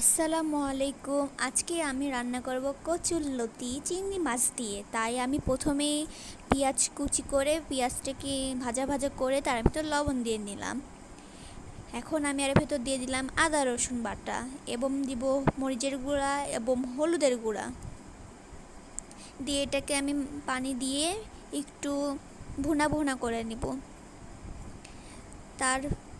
আসসালামু আলাইকুম। আজকে আমি রান্না করব কচুরলতি চিংড়ি মাছ দিয়ে। তাই আমি প্রথমে পেঁয়াজ কুচি করে, পেঁয়াজটাকে ভাজা ভাজা করে তার ভিতর লবণ দিয়ে নিলাম। এখন আমি এর ভেতর দিয়ে দিলাম আদা, রসুন বাটা এবং দিব মরিচের গুঁড়া এবং হলুদের গুঁড়া। দিয়ে এটাকে আমি পানি দিয়ে একটু ভুনা ভুনা করে নিব।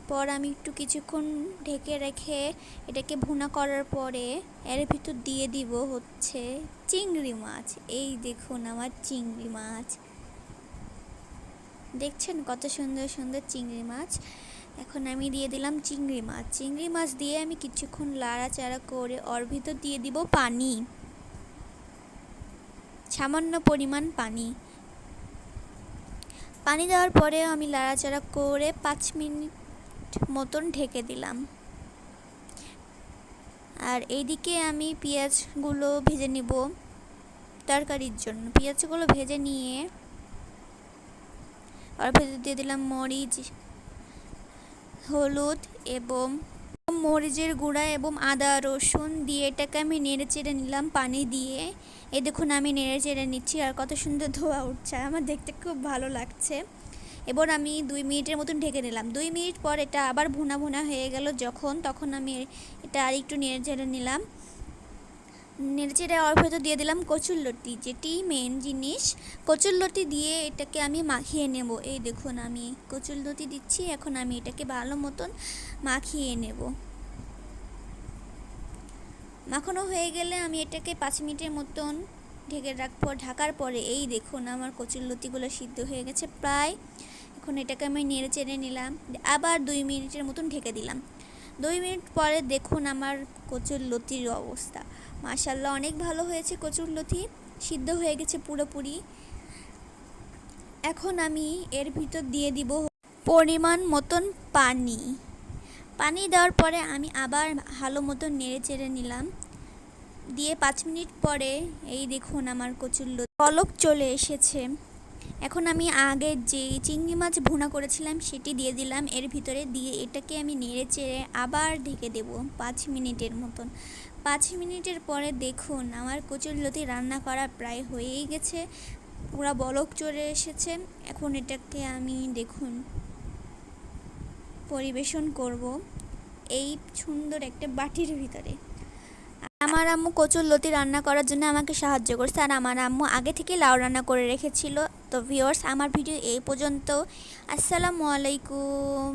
তারপর আমি একটু কিছুক্ষণ ঢেকে রেখে এটাকে ভুনা করার পরে এর ভিতর দিয়ে দিব হচ্ছে চিংড়ি মাছ। এই দেখুন আমার চিংড়ি মাছ। দেখছেন কত সুন্দর সুন্দর চিংড়ি মাছ? এখন আমি দিয়ে দিলাম চিংড়ি মাছ। চিংড়ি মাছ দিয়ে আমি কিছুক্ষণ লাড়াচাড়া করে ওর ভিতর দিয়ে দিব পানি। সামান্য পরিমাণ পানি। পানি দেওয়ার পরে আমি লাড়াচাড়া করে পাঁচ মিনিট মতন ঢেকে দিলাম। আর এইদিকে আমি পেঁয়াজগুলো ভেজে নিব তরকারির জন্য। পেঁয়াজগুলো ভেজে নিয়ে আর ভেজে দিয়ে দিলাম মরিচ, হলুদ এবং মরিচের গুঁড়া এবং আদা, রসুন দিয়ে এটাকে আমি নেড়ে চেড়ে নিলাম পানি দিয়ে। এ দেখুন আমি নেড়ে চেড়ে নিচ্ছি আর কত সুন্দর ধোয়া উঠছে। আমার দেখতে খুব ভালো লাগছে। এবার আমি দুই মিনিটের মতন ঢেকে নিলাম। দুই মিনিট পর এটা আবার ভুনা ভুনা হয়ে গেল যখন, তখন আমি এটা আর একটু নেড়ে চেড়ে নিলাম। নেড়ে চেড়ে ওর ভেতর দিয়ে দিলাম কচুর লতি যেটি মেন জিনিস। কচুর লতি দিয়ে এটাকে আমি মাখিয়ে নেব। এই দেখুন, আমি কচুর লতি দিচ্ছি, এখন আমি এটাকে ভালো মতন মাখিয়ে নেব। মাখানো হয়ে গেলে আমি এটাকে পাঁচ মিনিটের মতন ঢেকে রাখব। ঢাকার পরে এই দেখুন, আমার কচুর লতিগুলো সিদ্ধ হয়ে গেছে প্রায় এখন এটাকে আমি নেড়ে চেড়ে নিলাম, আবার দুই মিনিটের মতন ঢেকে দিলাম। দুই মিনিট পরে দেখুন আমার কচুর লতির অবস্থা। মাশাল্লাহ অনেক ভালো হয়েছে কচুর লতি, সিদ্ধ হয়ে গেছে পুরোপুরি। এখন আমি এর ভিতর দিয়ে দিব পরিমাণ মতন পানি। পানি দেওয়ার পরে আমি আবার ভালো মতন নেড়ে চেড়ে নিলাম। দিয়ে পাঁচ মিনিট পরে এই দেখুন আমার কচুর লতি, পলক চলে এসেছে। এখন আমি আগে যে চিংড়ি মাছ ভুনা করেছিলাম, সেটি দিয়ে দিলাম। এর ভিতরে দিয়ে এটাকে আমি নেড়ে চেড়ে আবার ঢেকে দেব পাঁচ মিনিটের মতন। পাঁচ মিনিটের পরে দেখুন, আমার কচুরলতি রান্না করা প্রায় হয়েই গেছে। পুরো বলক চলে এসেছে। এখন এটাকে আমি দেখুন, পরিবেশন করব এই সুন্দর একটা বাটির ভিতরে। আমার আম্মু কচুর লতি রান্না করার জন্য আমাকে সাহায্য করছে। আর আমার আম্মু আগে থেকে লাউ রান্না করে রেখেছিল। তো ভিওর্স আমার ভিডিও এই পর্যন্ত। আসসালামু আলাইকুম।